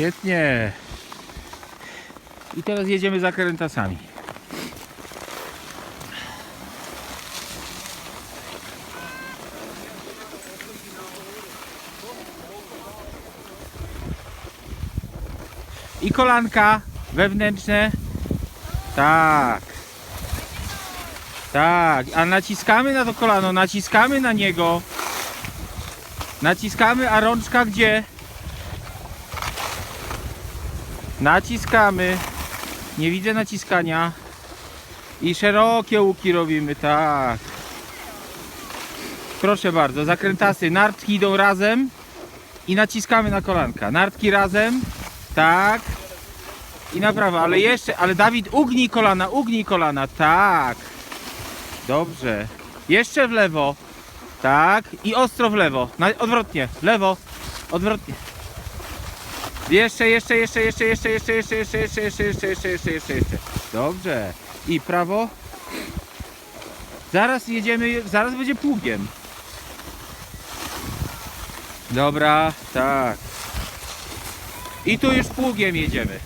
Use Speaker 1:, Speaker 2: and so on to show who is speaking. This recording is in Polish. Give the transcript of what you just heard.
Speaker 1: Świetnie. I teraz jedziemy za krętasami. I kolanka wewnętrzne. Tak. Tak, a naciskamy na to kolano, naciskamy na niego. Naciskamy, a rączka gdzie? Naciskamy. Nie widzę naciskania. I szerokie łuki robimy, tak. Proszę bardzo, zakrętasy. Nartki idą razem i naciskamy na kolanka. Nartki razem, tak. I na prawo, ale jeszcze, ale Dawid, ugnij kolana, ugnij kolana, tak. Dobrze. Jeszcze w lewo. Tak. I ostro w lewo. Odwrotnie. W lewo. Odwrotnie. Jeszcze, jeszcze, jeszcze, jeszcze, jeszcze, jeszcze, jeszcze, jeszcze, jeszcze, jeszcze, jeszcze, jeszcze, jeszcze, jeszcze, jeszcze. Dobrze. I prawo. Zaraz jedziemy, zaraz będzie pługiem. Dobra, tak. I tu już pługiem jedziemy.